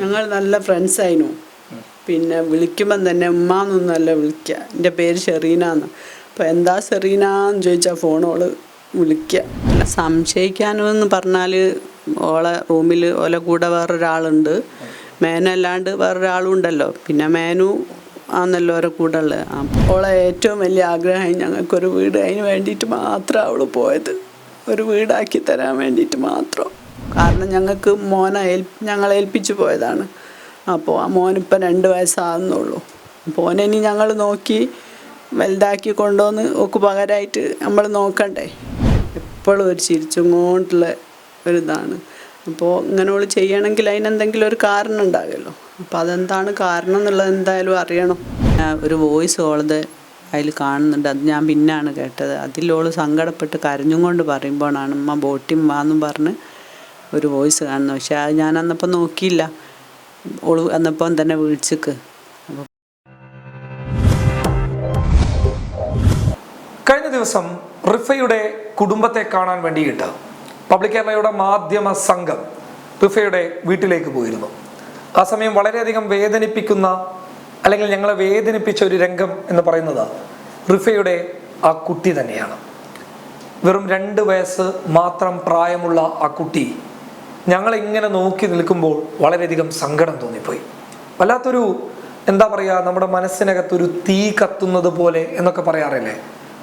ഞങ്ങൾ നല്ല ഫ്രണ്ട്സ് ആയിരുന്നു പിന്നെ വിളിക്കുമ്പം തന്നെ ഉമ്മാന്നൊന്നുമല്ല വിളിക്കുക എന്റെ പേര് ഷെറീന എന്ന്. അപ്പോൾ എന്താ ഷെറീന എന്ന് ചോദിച്ചാൽ ഫോണോൾ വിളിക്കുക അല്ല സംശയിക്കാനെന്ന് പറഞ്ഞാൽ ഓളെ റൂമിൽ ഓലെ കൂടെ വേറൊരാളുണ്ട്. മേനല്ലാണ്ട് വേറൊരാളും ഉണ്ടല്ലോ. പിന്നെ മേനു ആന്നല്ലോ ഓരോ കൂടെ ഉള്ളത് ഓളെ ഏറ്റവും വലിയ ആഗ്രഹം ഞങ്ങൾക്കൊരു വീട് അതിന് വേണ്ടിയിട്ട് മാത്രം അവൾ പോയത്. ഒരു വീടാക്കി തരാൻ വേണ്ടിയിട്ട് മാത്രം. കാരണം ഞങ്ങൾക്ക് മോനെ ഏൽ ഞങ്ങളെ ഏൽപ്പിച്ചു പോയതാണ്. അപ്പോൾ ആ മോനിപ്പം രണ്ട് വയസ്സാകുന്നുള്ളൂ. അപ്പോൾ ഇനി ഞങ്ങൾ നോക്കി വലുതാക്കി കൊണ്ടുവന്ന് ഓക്ക് പകരമായിട്ട് നമ്മൾ നോക്കണ്ടേ? എപ്പോഴും ഒരു ചിരിച്ചുകൊണ്ടുള്ള ഒരിതാണ് അപ്പോൾ ഇങ്ങനെ ഓൾ ചെയ്യണമെങ്കിൽ അതിനെന്തെങ്കിലും ഒരു കാരണം ഉണ്ടാകുമല്ലോ. അപ്പോൾ അതെന്താണ് കാരണം എന്നുള്ളത് എന്തായാലും അറിയണം. ഒരു വോയിസ് ഓളത് അതിൽ കാണുന്നുണ്ട്. അത് ഞാൻ പിന്നാണ് കേട്ടത്. അതിലോൾ സങ്കടപ്പെട്ട് കരഞ്ഞും കൊണ്ട് പറയുമ്പോഴാണ് അമ്മ ബോട്ടിം വാന്നും പറഞ്ഞ് ഒരു വോയിസ് കാണുന്നു. പക്ഷെ അത് ഞാൻ അന്നപ്പോൾ നോക്കിയില്ല. ഓൾ അന്നപ്പം തന്നെ വിളിച്ചിക്ക്. കഴിഞ്ഞ ദിവസം റിഫയുടെ കുടുംബത്തെ കാണാൻ വേണ്ടിയിട്ട് പബ്ലിക് കേരളയുടെ മാധ്യമ സംഘം റിഫയുടെ വീട്ടിലേക്ക് പോയിരുന്നു. ആ സമയം വളരെയധികം വേദനിപ്പിക്കുന്ന അല്ലെങ്കിൽ ഞങ്ങളെ വേദനിപ്പിച്ച ഒരു രംഗം എന്ന് പറയുന്നത് റിഫയുടെ ആ കുട്ടി തന്നെയാണ്. വെറും രണ്ട് വയസ്സ് മാത്രം പ്രായമുള്ള ആ കുട്ടി ഞങ്ങളെ ഇങ്ങനെ നോക്കി നിൽക്കുമ്പോൾ വളരെയധികം സങ്കടം തോന്നിപ്പോയി. വല്ലാത്തൊരു എന്താ പറയുക നമ്മുടെ മനസ്സിനകത്തൊരു തീ കത്തുന്നത് പോലെ എന്നൊക്കെ പറയാറില്ലേ?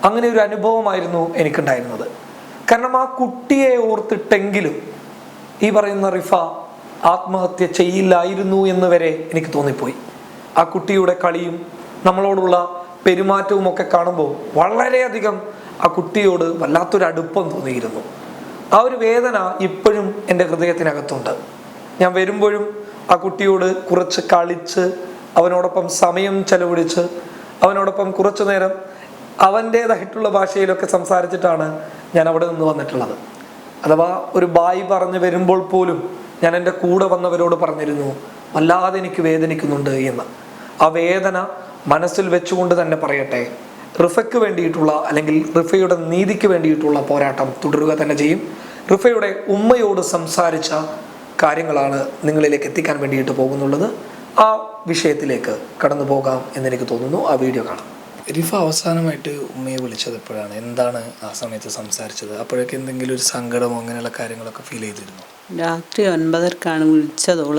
അങ്ങനെ ഒരു അനുഭവമായിരുന്നു എനിക്കുണ്ടായിരുന്നത്. കാരണം ആ കുട്ടിയെ ഓർത്തിട്ടെങ്കിലും ഈ പറയുന്ന റിഫ ആത്മഹത്യ ചെയ്യില്ലായിരുന്നു എന്ന് വരെ എനിക്ക് തോന്നിപ്പോയി. ആ കുട്ടിയുടെ കളിയും നമ്മളോടുള്ള പെരുമാറ്റവും ഒക്കെ കാണുമ്പോൾ വളരെയധികം ആ കുട്ടിയോട് വല്ലാത്തൊരു അടുപ്പം തോന്നിയിരുന്നു. ആ ഒരു വേദന ഇപ്പോഴും എന്റെ ഹൃദയത്തിനകത്തുണ്ട്. ഞാൻ വരുമ്പോഴും ആ കുട്ടിയോട് കുറച്ച് കളിച്ച് അവനോടൊപ്പം സമയം ചെലവഴിച്ച് അവനോടൊപ്പം കുറച്ചു നേരം അവന്റേതായിട്ടുള്ള ഭാഷയിലൊക്കെ സംസാരിച്ചിട്ടാണ് ഞാൻ അവിടെ നിന്ന് വന്നിട്ടുള്ളത്. അഥവാ ഒരു ബായി പറഞ്ഞ് വരുമ്പോൾ പോലും ഞാൻ എന്റെ കൂടെ വന്നവരോട് പറഞ്ഞിരുന്നു വല്ലാതെ എനിക്ക് വേദനിക്കുന്നുണ്ട് എന്ന്. ആ വേദന മനസ്സിൽ വെച്ചുകൊണ്ട് തന്നെ പറയട്ടെ റിഫയ്ക്ക് വേണ്ടിയിട്ടുള്ള അല്ലെങ്കിൽ റിഫയുടെ നീതിക്ക് വേണ്ടിയിട്ടുള്ള പോരാട്ടം തുടരുക തന്നെ ചെയ്യും. റിഫയുടെ ഉമ്മയോട് സംസാരിച്ച കാര്യങ്ങളാണ് നിങ്ങളിലേക്ക് എത്തിക്കാൻ വേണ്ടിയിട്ട് പോകുന്നുള്ളത്. ആ വിഷയത്തിലേക്ക് കടന്നു പോകാം എന്നെനിക്ക് തോന്നുന്നു. ആ വീഡിയോ കാണാം. റിഫ അവസാനമായിട്ട് ഉമ്മയെ വിളിച്ചത് എപ്പോഴാണ്? എന്താണ് ആ സമയത്ത് സംസാരിച്ചത്? അപ്പോഴൊക്കെ എന്തെങ്കിലും ഒരു സങ്കടമോ അങ്ങനെയുള്ള കാര്യങ്ങളൊക്കെ ഫീൽ ചെയ്തിരുന്നു? രാത്രി ഒൻപതരക്കാണ് വിളിച്ചതോൾ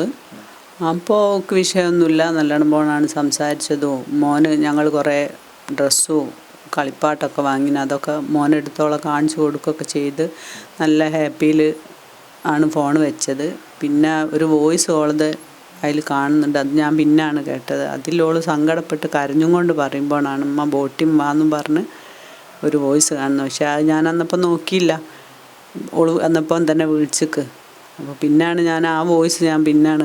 അപ്പോൾ വിഷയമൊന്നുമില്ല. നല്ലോണം പോണാണ് സംസാരിച്ചതും. മോന് ഞങ്ങൾ കുറേ ഡ്രസ്സും കളിപ്പാട്ടൊക്കെ വാങ്ങിന് അതൊക്കെ മോനെടുത്തോളം കാണിച്ചു കൊടുക്കുകയൊക്കെ ചെയ്ത് നല്ല ഹാപ്പിയിൽ ആണ് ഫോൺ വെച്ചത്. പിന്നെ ഒരു വോയിസ് ഓളത് അതിൽ കാണുന്നുണ്ട്. അത് ഞാൻ പിന്നാണ് കേട്ടത്. അതിലോൾ സങ്കടപ്പെട്ട് കരഞ്ഞും കൊണ്ട് പറയുമ്പോഴാണ് അമ്മ ബോട്ടിം വാന്നും പറഞ്ഞ് ഒരു വോയിസ് കാണുന്നു പക്ഷെ അത് ഞാൻ അന്നപ്പോൾ നോക്കിയില്ല. ഓൾ അന്നപ്പം തന്നെ വിളിച്ചിക്ക്. അപ്പോൾ പിന്നാണ് ഞാൻ ആ വോയിസ് ഞാൻ പിന്നാണ്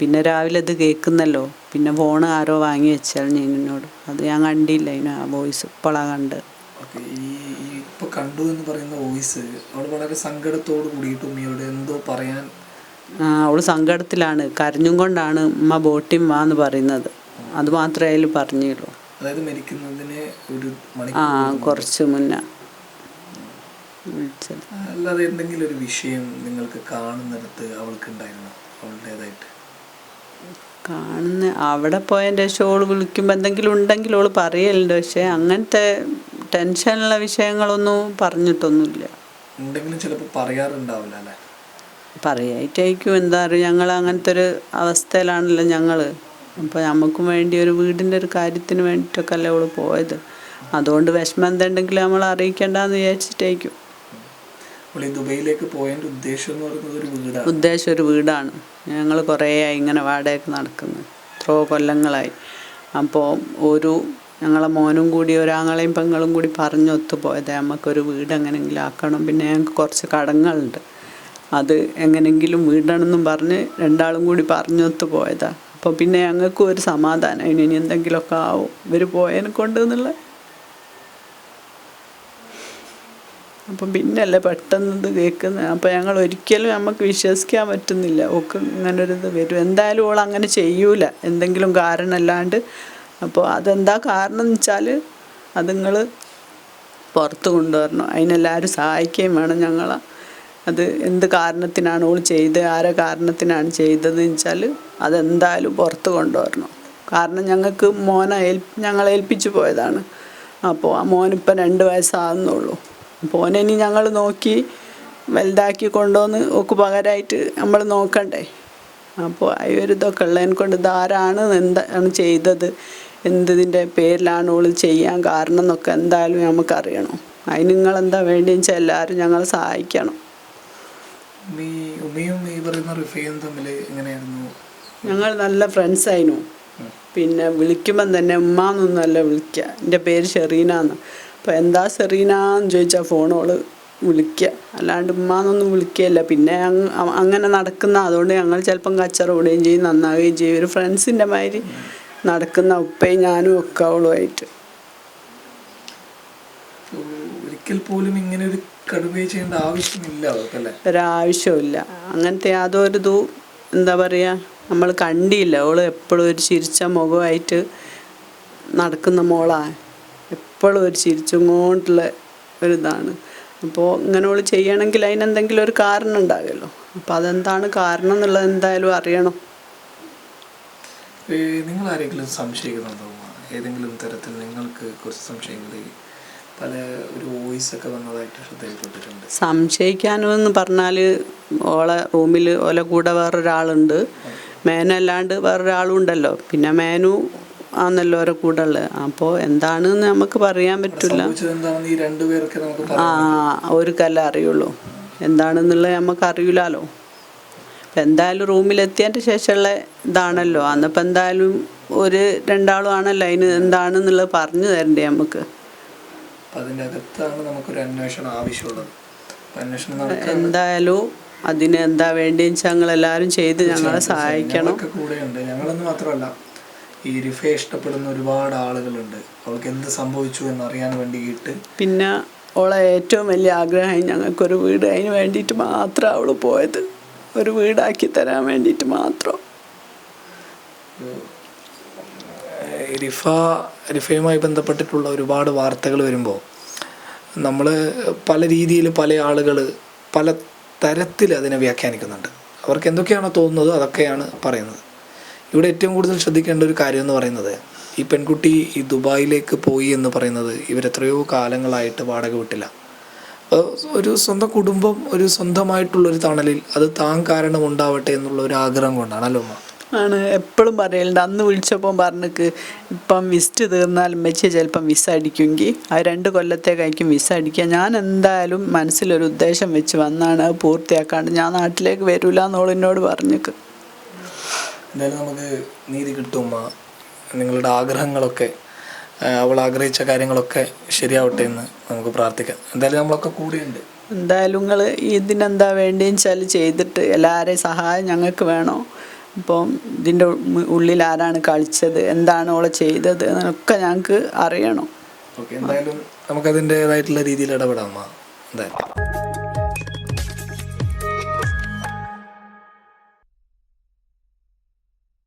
പിന്നെ രാവിലെ അത് കേൾക്കുന്നല്ലോ. പിന്നെ ഫോൺ ആരോ വാങ്ങി വെച്ചാൽ ഞാൻ എന്നോട് അത് ഞാൻ കണ്ടില്ല അതിന് ആ വോയിസ് ഇപ്പോഴാണ് കണ്ടത് ഇപ്പോൾ കണ്ടു എന്ന് പറയുന്ന വോയിസ് അവൾ വളരെ സങ്കടത്തോട് കൂടിയിട്ട് ഉമ്മയോട് എന്തോ പറയാൻ ആ അവൾ സങ്കടത്തിലാണ്. കരഞ്ഞും കൊണ്ടാണ് ഉമ്മ ബോട്ടിം വാന്ന് പറയുന്നത്. അത് മാത്രമേ അതിൽ പറഞ്ഞുള്ളൂ. അതായത് മരിക്കുന്നതിന് ഒരു ആ കുറച്ച് മുന്നേ. വിളിച്ചത്. അല്ലാതെ എന്തെങ്കിലും ഒരു വിഷയം നിങ്ങൾക്ക് കാണുന്നിടത്ത് അവൾക്ക് ഉണ്ടായിരുന്നു അവളുടേതായിട്ട്. കാണുന്ന അവിടെ പോയതിന്റെ ശേഷം ഓൾ വിളിക്കുമ്പോൾ എന്തെങ്കിലും ഉണ്ടെങ്കിൽ ഓൾ പറയലുണ്ട്. പക്ഷേ അങ്ങനത്തെ ടെൻഷനുള്ള വിഷയങ്ങളൊന്നും പറഞ്ഞിട്ടൊന്നുമില്ല. ഉണ്ടെങ്കിലും ചിലപ്പോൾ പറയാറുണ്ടാവില്ല അല്ലേ? പറയായിട്ടായിരിക്കും. എന്താ പറയുക ഞങ്ങൾ അങ്ങനത്തെ ഒരു അവസ്ഥയിലാണല്ലോ ഞങ്ങൾ അപ്പോൾ നമുക്കും വേണ്ടി ഒരു വീടിന്റെ ഒരു കാര്യത്തിന് വേണ്ടിയിട്ടൊക്കെ അല്ലേ അവൾ പോയത്. അതുകൊണ്ട് വിഷമം എന്തുണ്ടെങ്കിലും നമ്മൾ അറിയിക്കേണ്ടെന്ന് വിചാരിച്ചിട്ടായിരിക്കും. ദുബൈയിലേക്ക് പോയതിന്റെ ഉദ്ദേശം എന്ന് പറയുന്നത് ഒരു വീടാണ്. ഉദ്ദേശം ഒരു വീടാണ്. ഞങ്ങൾ കുറേ ഇങ്ങനെ വാടകയ്ക്ക് നടക്കുന്നത് എത്രയോ കൊല്ലങ്ങളായി. അപ്പോൾ ഒരു ഞങ്ങളെ മോനും കൂടി ഒരാങ്ങളെയും പെങ്ങളും കൂടി പറഞ്ഞൊത്തു പോയത് നമുക്കൊരു വീട് എങ്ങനെയെങ്കിലും ആക്കണം. പിന്നെ ഞങ്ങൾക്ക് കുറച്ച് കടങ്ങളുണ്ട്. അത് എങ്ങനെയെങ്കിലും വീടാണെന്നും പറഞ്ഞ് രണ്ടാളും കൂടി പറഞ്ഞൊത്തു പോയതാണ് അപ്പോൾ പിന്നെ ഞങ്ങൾക്കും ഒരു സമാധാനം. ഇനി എന്തെങ്കിലുമൊക്കെ ആവും. ഇവർ പോയതിനെ കൊണ്ട് എന്നുള്ള അപ്പം പിന്നല്ലേ പെട്ടെന്ന് ഇത് കേൾക്കുന്നത് അപ്പം ഞങ്ങൾ ഒരിക്കലും നമുക്ക് വിശ്വസിക്കാൻ പറ്റുന്നില്ല. ഓക്ക് ഇങ്ങനെ ഒരു ഇത് വരും. എന്തായാലും ഓൾ അങ്ങനെ ചെയ്യൂല. എന്തെങ്കിലും കാരണമല്ലാണ്ട് അപ്പോൾ അതെന്താ കാരണം എന്ന് വെച്ചാൽ അത് നിങ്ങൾ പുറത്ത് കൊണ്ടുവരണം. അതിനെല്ലാവരും സഹായിക്കുകയും വേണം ഞങ്ങളെ. അത് എന്ത് കാരണത്തിനാണ് ഓൾ ചെയ്ത്? ആരെ കാരണത്തിനാണ് ചെയ്തതെന്ന് വെച്ചാൽ അതെന്തായാലും പുറത്ത് കൊണ്ടുവരണം. കാരണം ഞങ്ങൾക്ക് മോനെ ഏൽ ഞങ്ങളെ ഏൽപ്പിച്ചു പോയതാണ്. അപ്പോൾ ആ മോനിപ്പം രണ്ട് വയസ്സാകുന്നുള്ളൂ അപ്പോൾ ഇനി ഞങ്ങൾ നോക്കി വലുതാക്കി കൊണ്ടുവന്ന് ഓക്ക് പകരമായിട്ട് നമ്മൾ നോക്കണ്ടേ? അപ്പോൾ ആ ഒരു ഇതൊക്കെ ഉള്ളതിനെ കൊണ്ട് ഇതാരാണ് എന്താണ് ചെയ്തത്? എന്തിന്റെ പേരിലാണ് ഓൾ ചെയ്യാൻ കാരണം എന്നൊക്കെ എന്തായാലും നമുക്കറിയണം അതിന് നിങ്ങളെന്താ വേണ്ടിയെന്ന് വെച്ചാൽ എല്ലാവരും ഞങ്ങളെ സഹായിക്കണം. ഞങ്ങൾ നല്ല ഫ്രണ്ട്സ് ആയിരുന്നു പിന്നെ വിളിക്കുമ്പം തന്നെ ഉമ്മാന്നൊന്നുമല്ല വിളിക്കുക എന്റെ പേര് ഷെറീനാന്ന് അപ്പോൾ എന്താ ഷെറീനാന്ന് ചോദിച്ചാൽ ഫോണോൾ വിളിക്കുക അല്ലാണ്ട് ഉമ്മാന്നൊന്നും വിളിക്കുകയില്ല പിന്നെ അങ്ങ് അങ്ങനെ നടക്കുന്ന അതുകൊണ്ട് ഞങ്ങൾ ചിലപ്പം കച്ചറ കൂടുകയും ചെയ്യും നന്നാവുകയും ചെയ്യും. ഒരു ഫ്രണ്ട്സിന്റെ മാതിരി നടക്കുന്ന ഉപ്പയും ഞാനും ഒക്കെ അവളുമായിട്ട്. ഒരിക്കൽ പോലും ഇങ്ങനെ ഒരു കടുവയെ ചെയ്യേണ്ട ആവശ്യമില്ല അവർക്കല്ലേ? ഒരാവശ്യമില്ല അങ്ങനത്തെ യാതൊരു ഇതും എന്താ പറയുക നമ്മൾ കണ്ടില്ല. അവൾ എപ്പോഴും ഒരു ചിരിച്ച മുഖമായിട്ട് നടക്കുന്ന മോളാണ് എപ്പോഴും ഒരു ചിരിച്ചും കൊണ്ടുള്ള ഒരിതാണ്. അപ്പോൾ ഇങ്ങനെ അവൾ ചെയ്യണമെങ്കിൽ അതിനെന്തെങ്കിലും ഒരു കാരണം ഉണ്ടാകുമല്ലോ അപ്പോൾ അതെന്താണ് കാരണം എന്നുള്ളത് എന്തായാലും അറിയണം. നിങ്ങൾ ആരെങ്കിലും സംശയിക്കുന്നുണ്ടോ? ഏതെങ്കിലും തരത്തിൽ നിങ്ങൾക്ക് കുറച്ച് സംശയങ്ങൾ പല ഒരു വോയിസ് ഒക്കെ വന്നതായിട്ട് ശ്രദ്ധയിൽപ്പെട്ടിട്ടുണ്ട്. സംശയിക്കാനെന്ന് പറഞ്ഞാൽ ഓളെ റൂമിൽ ഓലെ കൂടെ വേറൊരാളുണ്ട്. മേനു അല്ലാണ്ട് വേറൊരാളും ഉണ്ടല്ലോ. പിന്നെ മേനു ആന്നല്ലോ ഓരോ കൂടെ ഉള്ളത്. അപ്പോൾ എന്താണെന്ന് നമുക്ക് പറയാൻ പറ്റില്ല ആ ഒരു കല അറിയുള്ളൂ. എന്താണെന്നുള്ളത് നമുക്ക് അറിയില്ലല്ലോ അപ്പം എന്തായാലും റൂമിലെത്തിയതിന്റെ ശേഷമുള്ള ഇതാണല്ലോ. അന്നിപ്പോൾ എന്തായാലും ഒരു രണ്ടാളും ആണല്ലോ അതിന് എന്താണെന്നുള്ളത് പറഞ്ഞു തരണ്ടേ നമുക്ക്. നമുക്കൊരു അന്വേഷണം ആവശ്യമുള്ളത്. അപ്പം എന്തായാലും അതിന് എന്താ വേണ്ടിയെന്ന് വെച്ചാൽ ഞങ്ങളെല്ലാവരും ചെയ്ത് ഞങ്ങളെ സഹായിക്കണം. കൂടെയുണ്ട്. ഞങ്ങളെന്ന് മാത്രമല്ല ഈ റിഫയെ ഇഷ്ടപ്പെടുന്ന ഒരുപാട് ആളുകളുണ്ട്. അവൾക്ക് എന്ത് സംഭവിച്ചു എന്നറിയാൻ വേണ്ടിയിട്ട്. പിന്നെ അവളെ ഏറ്റവും വലിയ ആഗ്രഹം ഞങ്ങൾക്കൊരു വീട് അതിന് വേണ്ടിയിട്ട് മാത്രം അവൾ പോയത്. ഒരു വീടാക്കി തരാൻ വേണ്ടിയിട്ട് മാത്രം. റിഫ റിഫയുമായി ബന്ധപ്പെട്ടിട്ടുള്ള ഒരുപാട് വാർത്തകൾ വരുമ്പോൾ നമ്മൾ പല രീതിയിൽ പല ആളുകൾ പല തരത്തിൽ അതിനെ വ്യാഖ്യാനിക്കുന്നുണ്ട്. അവർക്ക് എന്തൊക്കെയാണോ തോന്നുന്നത് അതൊക്കെയാണ് പറയുന്നത്. ഇവിടെ ഏറ്റവും കൂടുതൽ ശ്രദ്ധിക്കേണ്ട ഒരു കാര്യം എന്ന് പറയുന്നത് ഈ പെൺകുട്ടി ഈ ദുബായിലേക്ക് പോയി എന്ന് പറയുന്നത് ഇവരെത്രയോ കാലങ്ങളായിട്ട് വാടക വിട്ടില്ല ഒരു സ്വന്തം കുടുംബം ഒരു സ്വന്തമായിട്ടുള്ളൊരു തണലിൽ അത് താൻ കാരണം ഉണ്ടാവട്ടെ എന്നുള്ള ഒരു ആഗ്രഹം കൊണ്ടാണല്ലോ ആണ്. എപ്പോഴും പറയലുണ്ട്. അന്ന് വിളിച്ചപ്പം പറഞ്ഞിക്ക് ഇപ്പം വിസ്റ്റ് തീർന്നാൽ മെച്ച ചിലപ്പം വിസ അടിക്കുമെങ്കിൽ ആ രണ്ട് കൊല്ലത്തേക്കായിരിക്കും വിസ അടിക്കുക. ഞാൻ എന്തായാലും മനസ്സിലൊരു ഉദ്ദേശം വെച്ച് വന്നാണ് അത് പൂർത്തിയാക്കാണ്ട്. ഞാൻ നാട്ടിലേക്ക് വരില്ല എന്നോളിനോട് പറഞ്ഞിക്ക്. എന്തായാലും നമുക്ക് നീതി കിട്ടും നിങ്ങളുടെ ആഗ്രഹങ്ങളൊക്കെ അവൾ ആഗ്രഹിച്ച കാര്യങ്ങളൊക്കെ ശരിയാവട്ടെ എന്ന് നമുക്ക് പ്രാർത്ഥിക്കാം. എന്തായാലും നമ്മളൊക്കെ കൂടിയുണ്ട്. എന്തായാലും നിങ്ങൾ ഇതിനെന്താ വേണ്ടിയെന്ന് വെച്ചാൽ ചെയ്തിട്ട് എല്ലാവരെയും സഹായം ഞങ്ങൾക്ക് വേണം? അപ്പം ഇതിന്റെ ഉള്ളിൽ ആരാണ് കളിച്ചത് എന്താണ് ഓളെ ചെയ്തത് എന്നൊക്കെ ഞങ്ങൾക്ക് അറിയണം. ഓക്കെ എന്തായാലും നമുക്കതിന്റെതായിട്ടുള്ള രീതിയിൽ ഇടപെടാം എന്തായാലും.